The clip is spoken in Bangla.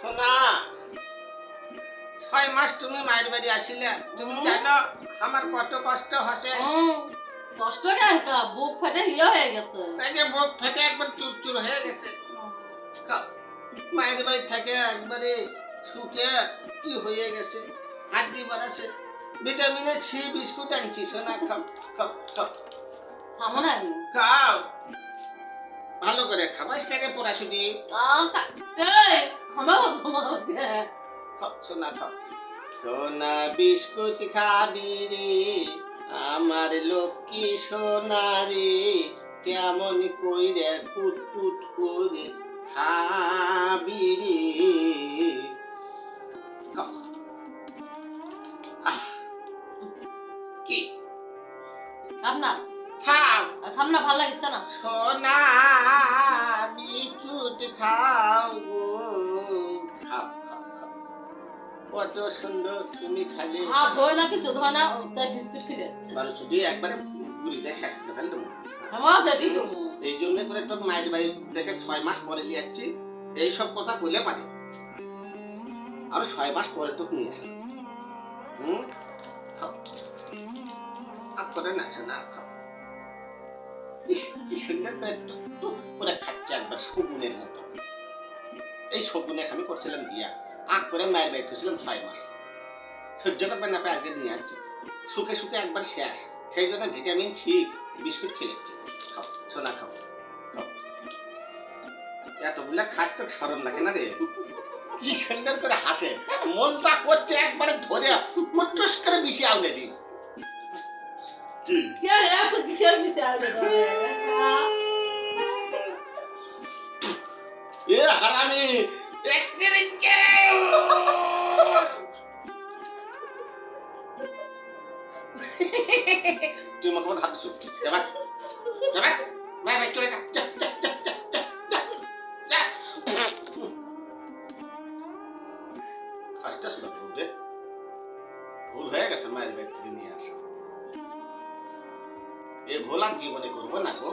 সোনা ছয় মাস তুমি মায়ের বাড়ি আসিলে তুমি। জানো আমার কত কষ্ট হসে। কষ্ট কেন বুক ফেটে হিয়া হয়ে গেছে। এই যে বুক ফেটে একবার চুরচুর হয়ে গেছে। মায়ের বাড়ি থেকে একবারে শুকে কি হয়ে গেছে? হাড্ডি বাড়াছে ভিটামিনের সি বিস্কুট আনছি সোনা খাও খাও খাও। থামো না ভালো করে খামাস থেকে পড়া শুনি সোনা বিস্কুট খাবি রে আমার লক্ষ্মী সোনা রে কেমন কইরে কুটকুট করে খাবি রে। কি? আপনার খাও খামনা ভালো লাগছে না। সোনা বিচুট খাও গো। কত সুন্দর তুমি খালি। হাত ধোয় না কিছু ধোয় না তাই বিস্কুট খেয়ে যাচ্ছে। বারো ছুটি একবারে গুলিতে শেষ করে ফেললাম আমার দেটি তো। এই জন্য করে তোর মায়ের বাড়ি থেকে ছয় মাস পরে নিয়ে যাচ্ছি এইসব কথা বলে পারি। আরও ছয় মাস পরে তোকে নিয়ে আসি হুম? খাও করে না কি? সুন্দর করে টুক করে খাচ্ছে একবার শগুনের মতো এই শগুনে আমি করছিলাম বিয়া আখ করে মায়ের বাড়ি ছিলাম ছয় মাস সহ্য করবে না পেয়ে আজকে নিয়ে আসছি শুকে শুকে একবার শেষ সেই জন্য ভিটামিন সি বিস্কুট খেলেছি খাও সোনা খাও এতগুলা খাস সরম লাগে না রে কি সুন্দর করে হাসে মনটা করছে একবারে ধরে মুটুস করে মিশে আউলে দি কি এত কিসের মিশে আগে ভুল হয়ে গেছে মায়ের ব্যক্তি নিয়ে আসা। এ ভুল জীবনে করব না গো।